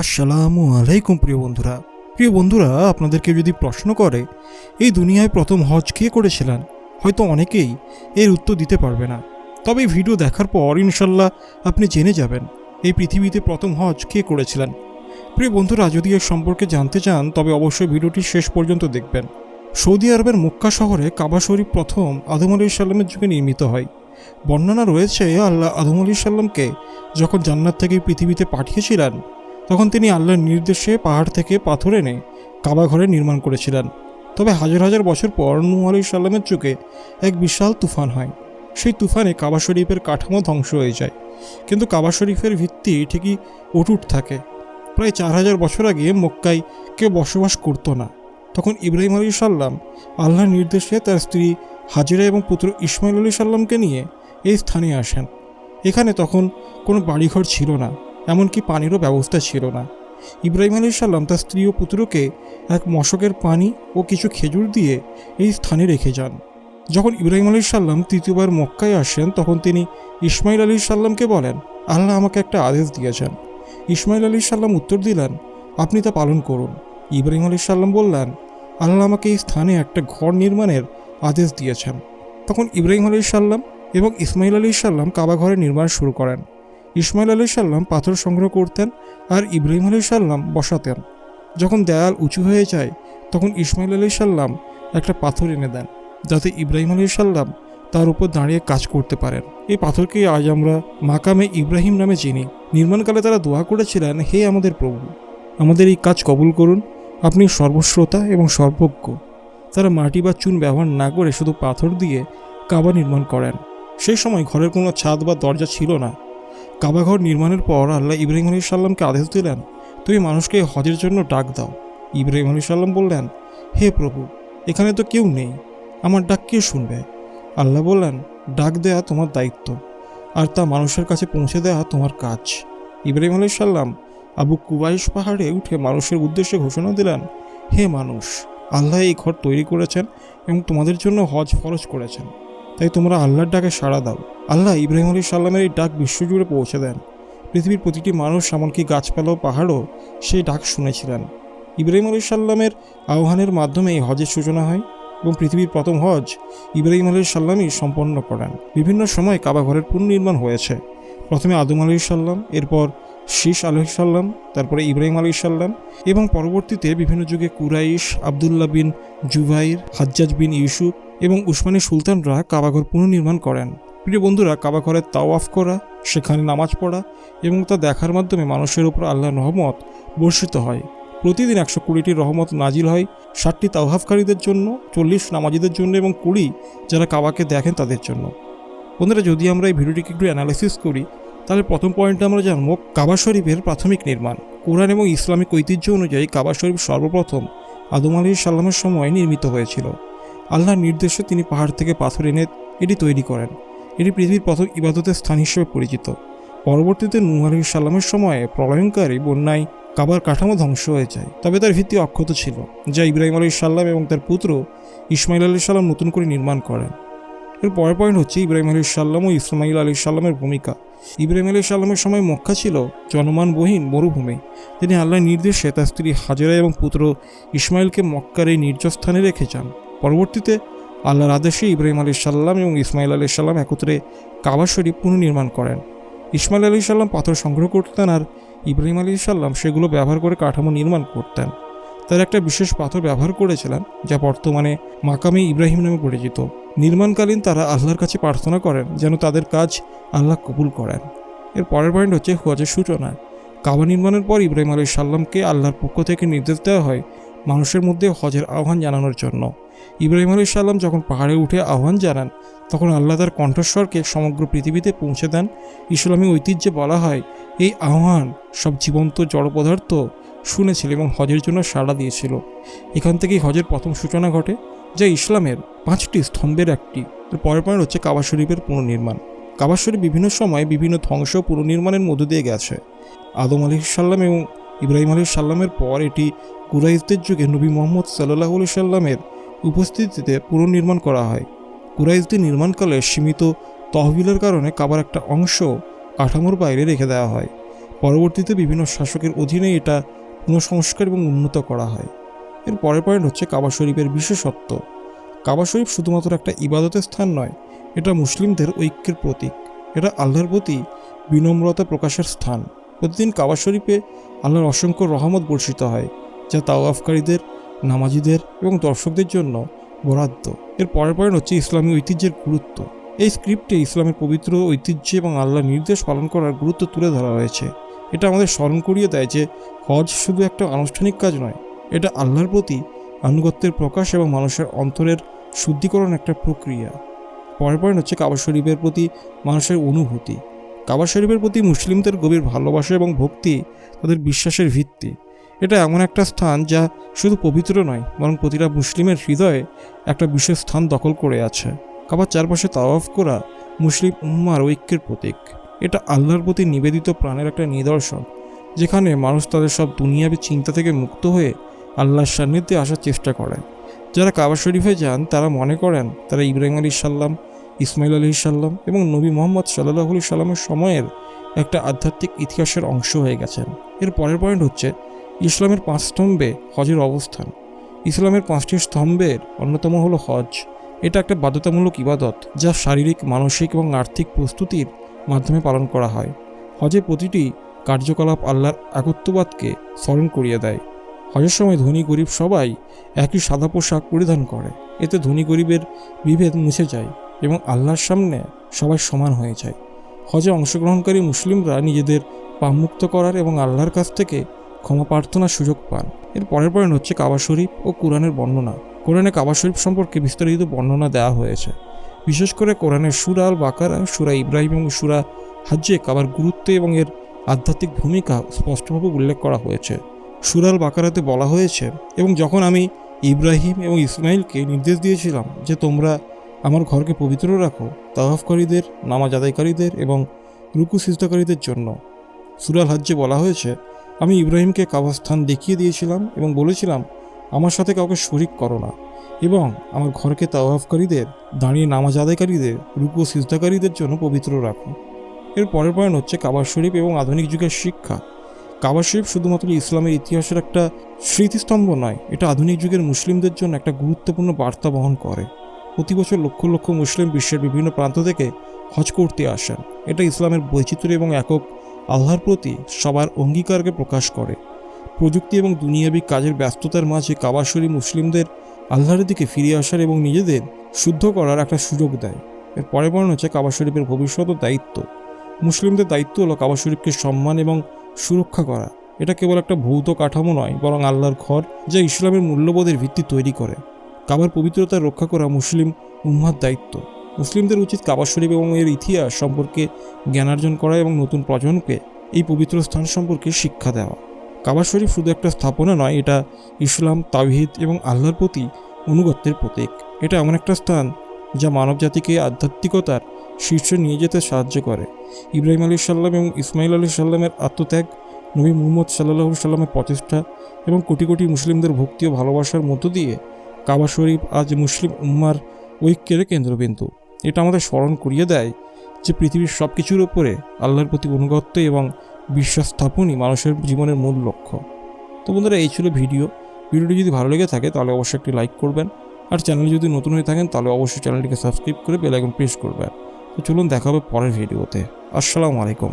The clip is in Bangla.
আসসালামু আলাইকুম প্রিয় বন্ধুরা। প্রিয় বন্ধুরা, আপনাদেরকে যদি প্রশ্ন করে, এই দুনিয়ায় প্রথম হজ কে করেছিলেন? হয়তো অনেকেই এর উত্তর দিতে পারবে না। তবে ভিডিও দেখার পর ইনশাল্লাহ আপনি জেনে যাবেন, এই পৃথিবীতে প্রথম হজ কে করেছিলেন। প্রিয় বন্ধুরা, যদি এর সম্পর্কে জানতে চান, তবে অবশ্যই ভিডিওটি শেষ পর্যন্ত দেখবেন। সৌদি আরবের মক্কা শহরে কাবা শরীফ প্রথম আদম আলী সাল্লামের যুগে নির্মিত হয়। বর্ণনা রয়েছে, আল্লাহ আদম আলী সাল্লামকে যখন জান্নাত থেকে পৃথিবীতে পাঠিয়েছিলেন তখন তিনি আল্লাহর নির্দেশে পাহাড় থেকে পাথর এনে কাবা ঘরে নির্মাণ করেছিলেন। তবে হাজার হাজার বছর পর নূ আলী সাল্লামের যুগে এক বিশাল তুফান হয়। সেই তুফানে কাবা শরীফের কাঠামো ধ্বংস হয়ে যায়। কিন্তু কাবা শরীফের ভিত্তি ঠিকই অটুট থাকে। প্রায় চার হাজার বছর আগে মক্কায় কেউ বসবাস করতো না। তখন ইব্রাহিম আলী সাল্লাম আল্লাহর নির্দেশে তার স্ত্রী হাজিরা এবং পুত্র ইসমাইল আলী সাল্লামকে নিয়ে এই স্থানে আসেন। এখানে তখন কোনো বাড়িঘর ছিল না। এমনকি পানিরও ব্যবস্থা ছিল না। ইব্রাহিম আলী সাল্লাম তার স্ত্রী ও পুত্রকে এক মশকের পানি ও কিছু খেজুর দিয়ে এই স্থানে রেখে যান। যখন ইব্রাহিম আলী সাল্লাম তৃতীয়বার মক্কায় আসেন, তখন তিনি ইসমাইল আলী সাল্লামকে বলেন, আল্লাহ আমাকে একটা আদেশ দিয়েছেন। ইসমাইল আলী সাল্লাম উত্তর দিলেন, আপনি তা পালন করুন। ইব্রাহিম আলী সাল্লাম বললেন, আল্লাহ আমাকে এই স্থানে একটা ঘর নির্মাণের আদেশ দিয়েছেন। তখন ইব্রাহিম আলী সাল্লাম এবং ইসমাইল আলী সাল্লাম কাবা ঘরে নির্মাণ শুরু করেন। ইসমাইল আলী সাল্লাম পাথর সংগ্রহ করতেন আর ইব্রাহিম আলী সাল্লাম বসাতেন। যখন দেয়াল উঁচু হয়ে যায়, তখন ইসমাইল আলী সাল্লাম একটা পাথর এনে দেন, যাতে ইব্রাহিম আলী সাল্লাম তার উপর দাঁড়িয়ে কাজ করতে পারেন। এই পাথরকে আজ আমরা মাকামে ইব্রাহিম নামে চিনি। নির্মাণকালে তারা দোয়া করেছিলেন, হে আমাদের প্রভু, আমাদের এই কাজ কবুল করুন। আপনি সর্বশ্রোতা এবং সর্বজ্ঞ। তারা মাটি বা চুন ব্যবহার না করে শুধু পাথর দিয়ে কাবা নির্মাণ করেন। সেই সময় ঘরের কোনো ছাদ বা দরজা ছিল না। কাবাঘর নির্মাণের পর আল্লাহ ইব্রাহিম আলী সাল্লামকে আদেশ দিলেন, তুমি মানুষকে হজের জন্য ডাক দাও। ইব্রাহিম আলী সাল্লাম বললেন, হে প্রভু, এখানে তো কেউ নেই, আমার ডাক কে শুনবে? আল্লাহ বললেন, ডাক দেয়া তোমার দায়িত্ব, আর তা মানুষের কাছে পৌঁছে দেওয়া তোমার কাজ। ইব্রাহিম আলী সাল্লাম আবু কুবাইশ পাহাড়ে উঠে মানুষের উদ্দেশ্যে ঘোষণা দিলেন, হে মানুষ, আল্লাহ এই ঘর তৈরি করেছেন এবং তোমাদের জন্য হজ ফরজ করেছেন। তাই তোমরা আল্লাহর ডাকে সাড়া দাও। আল্লাহ ইব্রাহিম আলী সাল্লামের এই ডাক বিশ্বজুড়ে পৌঁছে দেন। পৃথিবীর প্রতিটি মানুষ, এমনকি গাছপালা ও পাহাড়ও সেই ডাক শুনেছিলেন। ইব্রাহিম আলী সাল্লামের আহ্বানের মাধ্যমে এই হজের সূচনা হয় এবং পৃথিবীর প্রথম হজ ইব্রাহিম আলী সাল্লামই সম্পন্ন করেন। বিভিন্ন সময় কাবা ঘরের পুনর্নির্মাণ হয়েছে। প্রথমে আদম আলী সাল্লাম এরপর শীষ আলহ সাল্লাম তারপরে ইব্রাহিম আলী সাল্লাম এবং পরবর্তীতে বিভিন্ন যুগে কুরাইশ, আবদুল্লাহ বিন জুবাইর, হাজ্জাজ বিন ইউসুফ এবং উসমানী সুলতানরা কাবাঘর পুনর্নির্মাণ করেন। প্রিয় বন্ধুরা কাবাঘরের তাওয়াফ করা, সেখানে নামাজ পড়া এবং তা দেখার মাধ্যমে মানুষের উপর আল্লাহ রহমত বর্ষিত হয়। প্রতিদিন একশো কুড়িটি রহমত নাজিল হয় ষাটটি তাওহাফকারীদের জন্য, চল্লিশ নামাজিদের জন্য এবং কুড়ি যারা কাবাকে দেখেন তাদের জন্য। বন্ধুরা, যদি আমরা এই ভিডিওটিকে একটু অ্যানালাইসিস করি, তাহলে প্রথম পয়েন্টে আমরা জানব কাবা শরীফের প্রাথমিক নির্মাণ। কোরআন এবং ইসলামিক ঐতিহ্য অনুযায়ী কাবা শরীফ সর্বপ্রথম আদম আলী সাল্লামের সময় নির্মিত হয়েছিল। আল্লাহর নির্দেশে তিনি পাহাড় থেকে পাথর এনে এটি তৈরি করেন। এটি পৃথিবীর প্রথম ইবাদতের স্থান হিসেবে পরিচিত। পরবর্তীতে নূহ আলী সাল্লামের সময়ে প্রলয়ঙ্কারী বন্যায় কাবার কাঠামো ধ্বংস হয়ে যায়। তবে তার ভিত্তি অক্ষত ছিল, যা ইব্রাহিম আলী সাল্লাম এবং তার পুত্র ইসমাইল আলী সাল্লাম নতুন করে নির্মাণ করেন। এর পরের পয়েন্ট হচ্ছে ইব্রাহিম আলী সাল্লাম ও ইসমাইল আলী সাল্লামের ভূমিকা। ইব্রাহিম আলী সাল্লামের সময় মক্কা ছিল জনমানবহীন মরুভূমি। তিনি আল্লাহর নির্দেশে তার স্ত্রী হাজেরা এবং পুত্র ইসমাইলকে মক্কার এই নির্জস্থানে রেখে যান। পরবর্তীতে আল্লাহর আদেশে ইব্রাহিম আলী সাল্লাম এবং ইসমাইল আলী সাল্লাম একত্রে কাবা শরীফ পুনর্নির্মাণ করেন। ইসমাইল আলী সাল্লাম পাথর সংগ্রহ করতেন আর ইব্রাহিম আলী সাল্লাম সেগুলো ব্যবহার করে কাঠামো নির্মাণ করতেন। তার একটা বিশেষ পাথর ব্যবহার করেছিলেন, যা বর্তমানে মাকামে ইব্রাহিম নামে পরিচিত। নির্মাণকালীন তারা আল্লাহর কাছে প্রার্থনা করেন যেন তাদের কাজ আল্লাহ কবুল করেন। এর পরের পয়েন্ট হচ্ছে হজের সূচনা। কাবা নির্মাণের পর ইব্রাহিম আলী সাল্লামকে আল্লাহর পক্ষ থেকে নির্দেশ দেওয়া হয় মানুষের মধ্যে হজের আহ্বান জানানোর জন্য। ইব্রাহিম আলী সাল্লাম যখন পাহাড়ে উঠে আহ্বান জানান, তখন আল্লাহ তার কণ্ঠস্বরকে সমগ্র পৃথিবীতে পৌঁছে দেন। ইসলামী ঐতিহ্যে বলা হয়, এই আহ্বান সব জীবন্ত জড় পদার্থ শুনেছিল এবং হজের জন্য সাড়া দিয়েছিল। এখান থেকেই হজের প্রথম সূচনা ঘটে, যা ইসলামের পাঁচটি স্তম্ভের একটি। পরের পয়েন্ট হচ্ছে কাবা শরীফের পুনর্নির্মাণ। কাবা শরীফ বিভিন্ন সময় বিভিন্ন ধ্বংস পুনর্নির্মাণের মধ্য দিয়ে গেছে। আদম আলী সাল্লাম এবং ইব্রাহিম আলী সাল্লামের পর এটি কুরাইশদের যুগে নবী মোহাম্মদ সাল্লাহ আলি সাল্লামের উপস্থিতিতে পুনর্নির্মাণ করা হয়। কুরাইশদের নির্মাণকালে সীমিত তহবিলের কারণে কাবার একটা অংশ কাঠামোর বাইরে রেখে দেওয়া হয়। পরবর্তীতে বিভিন্ন শাসকের অধীনে এটা পুনঃসংস্কার এবং উন্নত করা হয়। এর পরের পয়েন্ট হচ্ছে কাবা শরীফের বিশেষত্ব। কাবা শরীফ শুধুমাত্র একটা ইবাদতের স্থান নয়, এটা মুসলিমদের ঐক্যের প্রতীক। এটা আল্লাহর প্রতি বিনম্রতা প্রকাশের স্থান। প্রতিদিন কাবা শরীফে আল্লাহর অসংখ্য রহমত বর্ষিত হয়, যা তাওয়াফকারীদের নামাজিদের এবং দর্শকদের জন্য বরাদ্দ। এর পরের পয়েন্ট হচ্ছে ইসলামী ঐতিহ্যের গুরুত্ব। এই স্ক্রিপ্টে ইসলামের পবিত্র ঐতিহ্য এবং আল্লাহর নির্দেশ পালন করার গুরুত্ব তুলে ধরা হয়েছে। এটা আমাদের স্মরণ করিয়ে দেয় যে হজ শুধু একটা আনুষ্ঠানিক কাজ নয়, এটা আল্লাহর প্রতি আনুগত্যের প্রকাশ এবং মানুষের অন্তরের শুদ্ধিকরণ একটা প্রক্রিয়া। পরের পয়েন্ট হচ্ছে কাবা শরীফের প্রতি মানুষের অনুভূতি। কাবা শরীফের প্রতি মুসলিমদের গভীর ভালোবাসা এবং ভক্তি তাদের বিশ্বাসের ভিত্তি। এটা এমন একটা স্থান যা শুধু পবিত্র নয়, বরং প্রতিটা মুসলিমের হৃদয়ে একটা বিশেষ স্থান দখল করে আছে। কাবার চারপাশে তাওয়াফ করা মুসলিম উম্মার ঐক্যের প্রতীক। এটা আল্লাহর প্রতি নিবেদিত প্রাণের একটা নিদর্শন, যেখানে মানুষ তাদের সব দুনিয়াবী চিন্তা থেকে মুক্ত হয়ে আল্লাহর সান্নিধ্যে আসার চেষ্টা করে। যারা কাবা শরীফে যান, তারা মনে করেন তারা ইব্রাহিম আলী সাল্লাম ইসমাইল আলী সাল্লাম এবং নবী মোহাম্মদ সাল্লাহ সাল্লামের সময়ের একটা আধ্যাত্মিক ইতিহাসের অংশ হয়ে গেছেন। এর পরের পয়েন্ট হচ্ছে ইসলামের পাঁচ স্তম্ভে হজের অবস্থান। ইসলামের পাঁচটি স্তম্ভের অন্যতম হলো হজ। এটা একটা বাধ্যতামূলক ইবাদত যা শারীরিক, মানসিক এবং আর্থিক প্রস্তুতির মাধ্যমে পালন করা হয়। হজের প্রতিটি কার্যকলাপ আল্লাহর একত্ববাদকে স্মরণ করিয়ে দেয়। হজের সময় ধনী গরিব সবাই একই সাদা পোশাক পরিধান করে। এতে ধনী গরিবের বিভেদ মুছে যায় এবং আল্লাহর সামনে সবাই সমান হয়ে যায়। হজে অংশগ্রহণকারী মুসলিমরা নিজেদের পাপমুক্ত করার এবং আল্লাহর কাছ থেকে ক্ষমা প্রার্থনার সুযোগ পান। এর পরের পয়েন্ট হচ্ছে কাবা শরীফ ও কোরআনের বর্ণনা। কোরআনে কাবা শরীফ সম্পর্কে বিস্তারিত বর্ণনা দেওয়া হয়েছে। বিশেষ করে কোরআনের সুরা আল বাকারা সুরা ইব্রাহিম এবং সুরা হাজ্জে কাবার গুরুত্ব এবং এর আধ্যাত্মিক ভূমিকা স্পষ্টভাবে উল্লেখ করা হয়েছে। সুরাল বাকারাতে বলা হয়েছে, এবং যখন আমি ইব্রাহিম এবং ইসমাইলকে নির্দেশ দিয়েছিলাম যে তোমরা আমার ঘরকে পবিত্র রাখো, তাওয়াফকারীদের, নামাজ আদায়কারীদের এবং রুকু সিজদাকারীদের জন্য। সুরাল হাজ্যে বলা হয়েছে আমি ইব্রাহিমকে কাবাস্থান দেখিয়ে দিয়েছিলাম এবং বলেছিলাম, আমার সাথে কাউকে শরিক করো না। এবং আমার ঘরকে তাওয়াফকারীদের, দাঁড়িয়ে নামাজ আদায়কারীদের, রুকু সিজদাকারীদের জন্য পবিত্র রাখো। এর পরের পয়েন্ট হচ্ছে কাবার শরীফ এবং আধুনিক যুগের শিক্ষা। কাবা শরীফ শুধুমাত্র ইসলামের ইতিহাসের একটা স্মৃতিস্তম্ভ নয়, এটা আধুনিক যুগের মুসলিমদের জন্য একটা গুরুত্বপূর্ণ বার্তা বহন করে। প্রতি বছর লক্ষ লক্ষ মুসলিম বিশ্বের বিভিন্ন প্রান্ত থেকে হজ করতে আসেন। এটা ইসলামের বৈচিত্র্য এবং একক আল্লাহর প্রতি সবার অঙ্গীকারকে প্রকাশ করে। প্রযুক্তি এবং দুনিয়াবী কাজের ব্যস্ততার মাঝে কাবা শরীফ মুসলিমদের আল্লাহর দিকে ফিরে আসার এবং নিজেদের শুদ্ধ করার একটা সুযোগ দেয়। এর পরে বর্ণ হচ্ছে কাবা শরীফের ভবিষ্যৎ দায়িত্ব। মুসলিমদের দায়িত্ব হলো কাবা শরীফকে সম্মান এবং সুরক্ষা করা। এটা কেবল একটা ভৌত কাঠামো নয়, বরং আল্লাহর ঘর যা ইসলামের মূল্যবোধের ভিত্তি তৈরি করে। কাবার পবিত্রতা রক্ষা করা মুসলিম উম্মার দায়িত্ব। মুসলিমদের উচিত কাবা শরীফ এবং এর ইতিহাস সম্পর্কে জ্ঞানার্জন করা এবং নতুন প্রজন্মকে এই পবিত্র স্থান সম্পর্কে শিক্ষা দেওয়া। কাবা শরীফ শুধু একটা স্থাপনা নয়, এটা ইসলাম, তাওহিদ এবং আল্লাহর প্রতি অনুগত্যের প্রতীক। এটা এমন একটা স্থান যা মানবজাতিকে আধ্যাত্মিকতার শীর্ষে নিয়ে যেতে সাহায্য করে। ইব্রাহিম আলী সাল্লাম এবং ইসমাইল আলী সাল্লামের আত্মত্যাগ, নবী মুহম্মদ সাল্লাহ সাল্লামের প্রচেষ্টা এবং কোটি কোটি মুসলিমদের ভক্তি ও ভালোবাসার মধ্য দিয়ে কাবা শরীফ আজ মুসলিম উম্মার ঐক্যের কেন্দ্রবিন্দু। এটা আমাদের স্মরণ করিয়ে দেয় যে পৃথিবীর সব কিছুর ওপরে আল্লাহর প্রতি অনুগত্য এবং বিশ্বাস স্থাপনই মানুষের জীবনের মূল লক্ষ্য। তো বন্ধুরা, এই ছিল ভিডিও। ভিডিওটি যদি ভালো লেগে থাকে, তাহলে অবশ্যই একটি লাইক করবেন। আর চ্যানেলে যদি নতুন হয়ে থাকেন, তাহলে অবশ্যই চ্যানেলটিকে সাবস্ক্রাইব করে বেল আইকন প্রেস করবেন। তো চলুন, দেখা হবে পরের ভিডিওতে। আসসালামু আলাইকুম।